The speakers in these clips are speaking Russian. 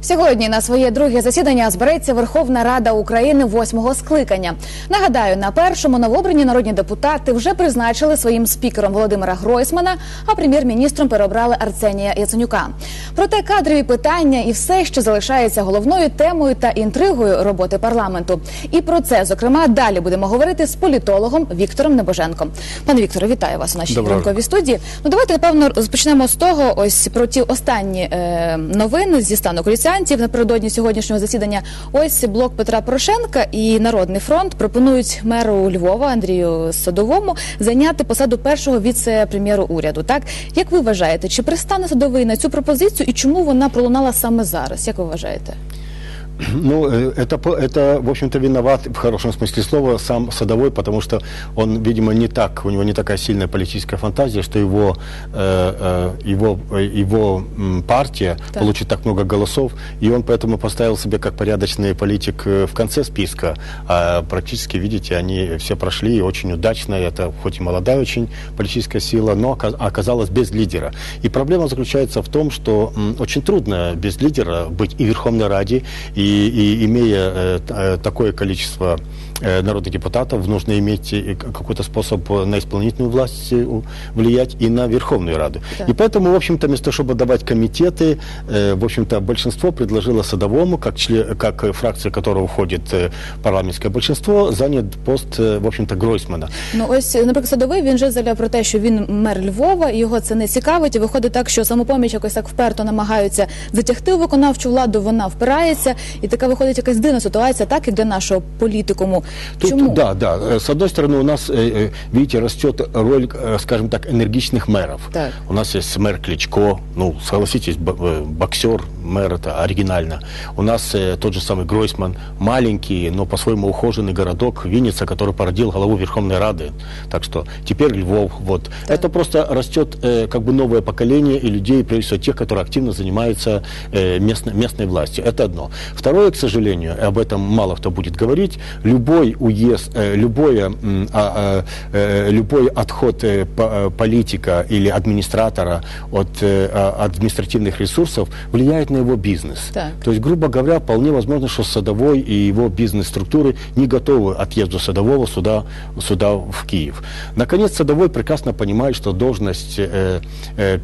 Сьогодні на своє друге засідання збереться Верховна Рада України восьмого скликання. Нагадаю, на першому новообрані народні депутати вже призначили своїм спікером Володимира Гройсмана, а прем'єр-міністром переобрали Арсенія Яценюка. Проте кадрові питання і все, що залишається головною темою та інтригою роботи парламенту. І про це зокрема далі будемо говорити з політологом Віктором Небоженком. Пане Вікторе, вітаю вас у нашій ранковій студії. Ну давайте напевно розпочнемо з того. Ось про ті останні е, новини зі стану коаліціантів напередодні сьогоднішнього засідання. Ось блок Петра Порошенка і Народний фронт пропонують меру Львова Андрію Садовому зайняти посаду першого віце-прем'єру уряду. Так як ви вважаєте, чи пристане садовий на цю пропозицію і чому вона пролунала саме зараз? Як ви вважаєте? Ну, э, это, это, в общем-то, виноват в хорошем смысле слова сам Садовой, потому что он, видимо, не так, у него не такая сильная политическая фантазия, что его, э, э, его, э, его партия Так. получит так много голосов, и он поэтому поставил себе как порядочный политик в конце списка. А практически, видите, они все прошли и очень удачно, это хоть и молодая очень политическая сила, но ока- оказалась без лидера. И проблема заключается в том, что очень трудно без лидера быть и в Верховной Раде, и, и имея э, э, такое количество народных депутатов, нужно иметь э, к- какой-то способ на исполнительную власть э, у- влиять и на Верховную Раду. Да. И поэтому, в общем-то, вместо чтобы давать комитеты, э, в общем-то, большинство предложило Садовому, как, член, как э, фракция которого входит э, парламентское большинство, занят пост, э, в общем-то, Гройсмана. Ну ось, наприклад, садовий він вже заявляв про те, що він мер Львова, і його це не цікавить. І виходить так, що самопоміч якось так вперто намагаються затягти у виконавчу владу. Вона впирається, і така виходить якась дивна ситуація, так як для нашого політикуму. Тут, Чому Да, да. Э, С одной стороны, у нас, э, э, видите, растет роль, скажем так, энергичных мэров. Так. У нас есть мэр Кличко, ну, согласитесь, боксер, мэр это оригинально. У нас тот же самый Гройсман, маленький, но по-своему ухоженный городок Винница, который породил главу Верховной Рады. Так что теперь Львов, вот. Так. Это просто растет как бы новое поколение и людей, прежде всего тех, которые активно занимаются э, местно- местной властью. Это одно. Второе, к сожалению, об этом мало кто будет говорить, любой уезд, э, любое, а, а, э, любой отход э, по- политика или администратора от а, административных ресурсов влияет на его бизнес. Так. То есть, грубо говоря, вполне возможно, что Садовой и его бизнес-структуры не готовы отъезду Садового сюда, сюда в Киев. Наконец, Садовой прекрасно понимает, что должность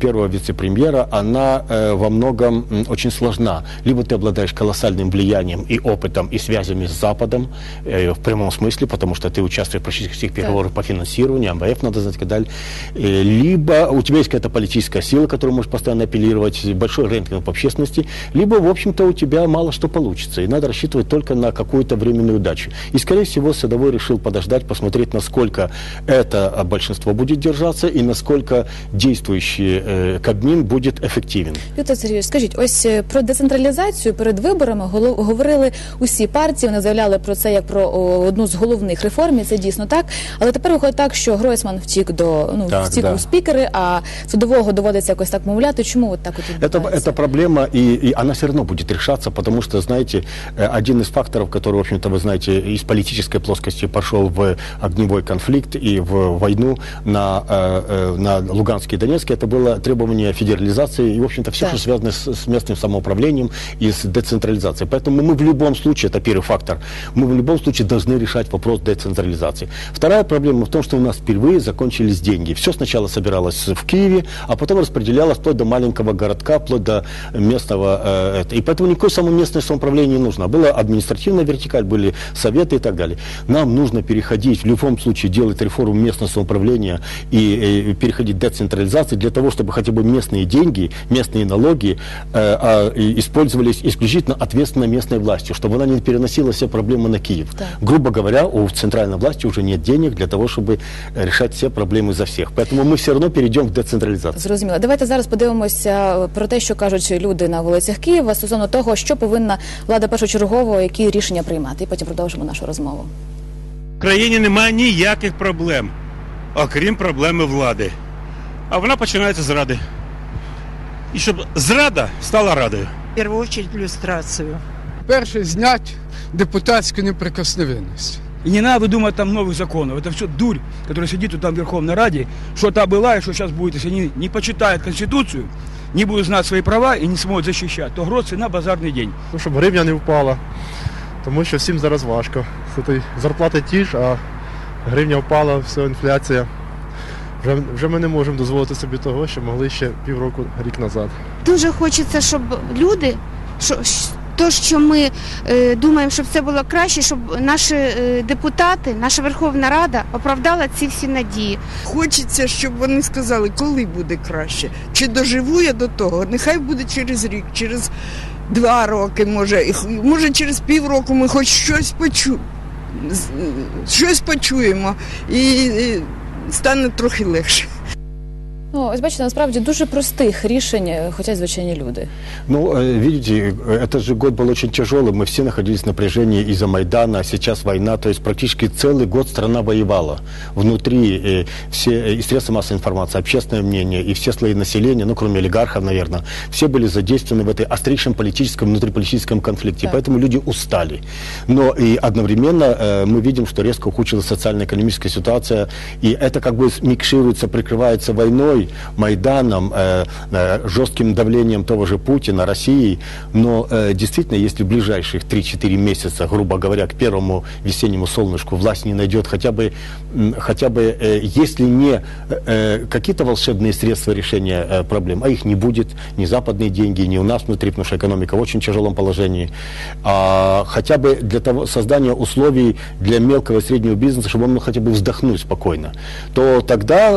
первого вице-премьера, она во многом очень сложна. Либо ты обладаешь колоссальным влиянием и опытом, и связями с Западом, в прямом смысле, потому что ты участвуешь в практически всех переговорах по финансированию, МВФ надо знать и так далее. Э, либо у тебя есть какая-то политическая сила, которую можешь постоянно апеллировать, большой рейтинг в общественности, либо, в общем-то, у тебя мало что получится, и надо рассчитывать только на какую-то временную удачу. И, скорее всего, Садовой решил подождать, посмотреть, насколько это а, большинство будет держаться и насколько действующий э, Кабмин будет эффективен. Віктор Сергійович, скажіть, ось е, про децентралізацію перед виборами голов- говорили усі партії. Вони заявляли про це як про о, одну з головних реформ. і Це дійсно так. Але тепер виходить так, що Гройсман втік до ну Так, втік да. у спікери, а судового доводиться якось так мовляти. Чому от так от Это, відбувається? это проблема, и, и она все равно будет решаться, потому что, знаете, э, один из факторов, который, в общем-то, вы знаете, из политической плоскости пошел в огневой конфликт и в войну на, э, э, на Луганске и Донецке, это было требование федерализации и, в общем-то, все, Да. что связано с, с местным самоуправлением и с децентрализацией. Поэтому мы в любом случае, это первый фактор, мы в любом случае должны решать вопрос децентрализации. Вторая проблема в том, что у нас впервые закончились деньги. Все сначала собиралось в Киеве, а потом распределялось вплоть до маленького городка, вплоть до местного. э. И поэтому никакое самоместное самоуправление не нужно. Была административная вертикаль, были советы и так далее. Нам нужно переходить, в любом случае делать реформу местного самоуправления и, э, переходить к децентрализации для того, чтобы хотя бы местные деньги, местные налоги э, и использовались исключительно ответственно местной властью, чтобы она не переносила все проблемы на Киев. Так. Грубо говоря, у центральной власти уже нет денег для того, чтобы э, решать все проблемы за всех. Поэтому мы все равно перейдем к децентрализации. Зрозуміло. Давайте зараз подивимося про те, що кажуть люди на вулицях Києва стосовно того, що повинна влада першочергово, які рішення приймати. І потім продовжимо нашу розмову. В країні немає ніяких проблем, окрім проблеми влади. А вона починається з ради. І щоб зрада стала радою. В первую очередь иллюстрацию. Перше знять депутатську неприкосновенність. И не надо думать там новых законов. Это все дурь, которая сидит вот там в Верховной Раде, что та была и что сейчас будет. Если они не почитают Конституцию не будут знать свои права и не смогут защищать, то гроз на базарный день. Ну, щоб гривня не впала. Тому що всім зараз важко. Це той зарплати ті ж, а гривня впала, все, інфляція. Вже, вже ми не можемо дозволити собі того, що могли ще півроку рік назад. Дуже хочеться, щоб люди, що, щ- то, що ми е, думаємо, щоб це було краще, щоб наші е, депутати, наша Верховна Рада оправдала ці всі надії. Хочеться, щоб вони сказали, коли буде краще. Чи доживу я до того? Нехай буде через рік, через два роки, може, може через півроку ми хоч щось почу... щось почуємо і стане трохи легше. Ну, ось бачите, насправді дуже простих рішень е, хочуть звичайні люди. Ну, э, видите, э, этот же год был очень тяжелый. Мы все находились в напряжении из-за Майдана, а сейчас война. То есть практически целый год страна воевала. Внутри э, все э, и средства массовой информации, общественное мнение, и все слои населения, ну, кроме олигархов, наверное, все были задействованы в этой острейшем политическом, внутриполитическом конфликте. Так. Поэтому люди устали. Но и одновременно э, мы видим, что резко ухудшилась социально-экономическая ситуация, и это как бы смикшируется, прикрывается войной, Майданом, э, э, жестким давлением того же Путина, России. Но э, действительно, если в ближайших 3-4 месяца, грубо говоря, к первому весеннему солнышку власть не найдет хотя бы, хотя бы если не какие-то волшебные средства решения проблем, а их не будет, ни западные деньги, ни у нас внутри, потому что экономика в очень тяжелом положении, а хотя бы для того создания условий для мелкого и среднего бизнеса, чтобы он мог хотя бы вздохнуть спокойно, то тогда,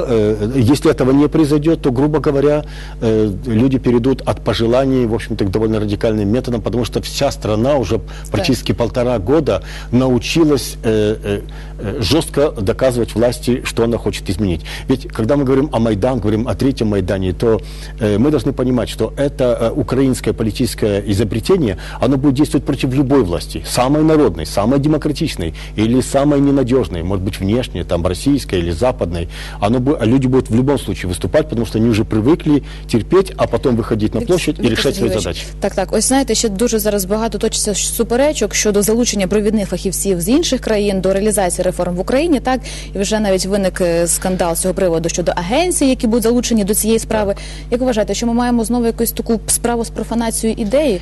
если этого не произойдет, то, грубо говоря, э, люди перейдут от пожеланий, в общем-то, к довольно радикальным методам, потому что вся страна уже практически полтора года научилась э, э, э, жестко доказывать власти, что она хочет изменить. Ведь когда мы говорим о Майдан, говорим о третьем Майдане, то э, мы должны понимать, что это э, украинское политическое изобретение, оно будет действовать против любой власти, самой народной, самой демократичной или самой ненадежной, может быть, внешней, там, российской или западной. Оно, а люди будут в любом случае выступать, потому что они уже привыкли терпеть, а потом выходить на площадь и Віктор решать свои Сергійович, задачи. Так, так. Ось знаєте, ще дуже зараз багато точиться суперечок щодо залучення провідних фахівців з інших країн до реалізації реформ в Україні. Так і вже навіть виник е, скандал з цього приводу щодо агенцій, які будуть залучені до цієї справи. Як ви вважаєте, що ми маємо знову якусь таку справу з профанацією ідеї?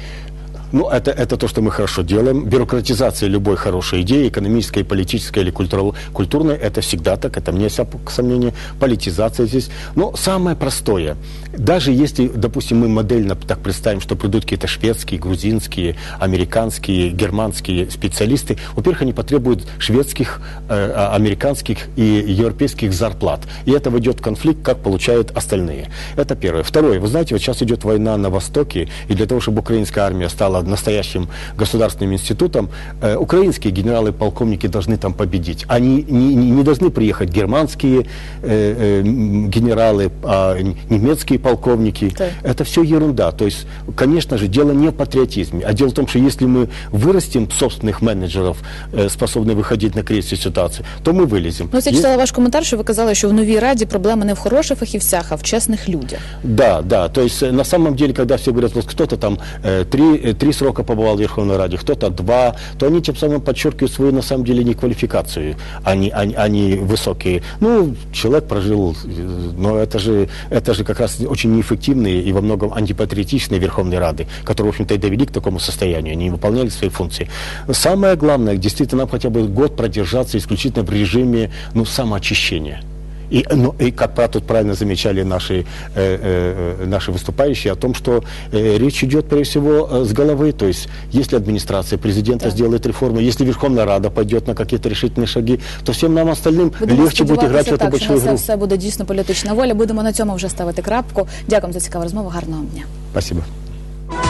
Ну, это, это то, что мы хорошо делаем. Бюрократизация любой хорошей идеи, экономической, политической или культурной, это всегда так, это мне сомнение. Политизация здесь. Но самое простое, даже если, допустим, мы модельно так представим, что придут какие-то шведские, грузинские, американские, германские специалисты, во-первых, они потребуют шведских, э, а, американских и европейских зарплат. И это войдет в конфликт, как получают остальные. Это первое. Второе. Вы знаете, вот сейчас идет война на Востоке, и для того, чтобы украинская армия стала настоящим государственным институтом, э, украинские генералы и полковники должны там победить. Они не, не- не должны приехать германские э, э, м, генералы, а н- немецкие полковники. Так. Это все ерунда. То есть, конечно же, дело не в патриотизме, а дело в том, что если мы вырастим собственных менеджеров, э, способных выходить на кризисные ситуации, то мы вылезем. Ну, ось я Есть- читала ваш коментар, що ви казали, що в новій раді проблема не в хороших фахівцях, а в чесних людях. Да, да. То есть э, на самом деле, когда все говорят, вот кто-то там э, три, э, три срока побывал в Верховной Раде, кто-то два, то они тем самым подчеркивают свою на самом деле не квалификацию, они, они, они высокие. Ну, человек прожил, но это же, это же как раз очень неэффективные и во многом антипатриотичные Верховные Рады, которые, в общем-то, и довели к такому состоянию, они не выполняли свои функции. Самое главное, действительно, нам хотя бы год продержаться исключительно в режиме, ну, самоочищения. И, ну, и как про- тут правильно замечали наши, э, э, наши выступающие о том, что э, речь идет прежде всего э, с головы. То есть, если администрация президента сделает реформы, если Верховная Рада пойдет на какие-то решительные шаги, то всем нам остальным Будемо легче будет играть в сподіватися эту так, що большую на це игру. все буде дійсно політична воля. Будемо на цьому вже ставити крапку. Дякую за цікаву розмову. Гарного дня. Спасибо.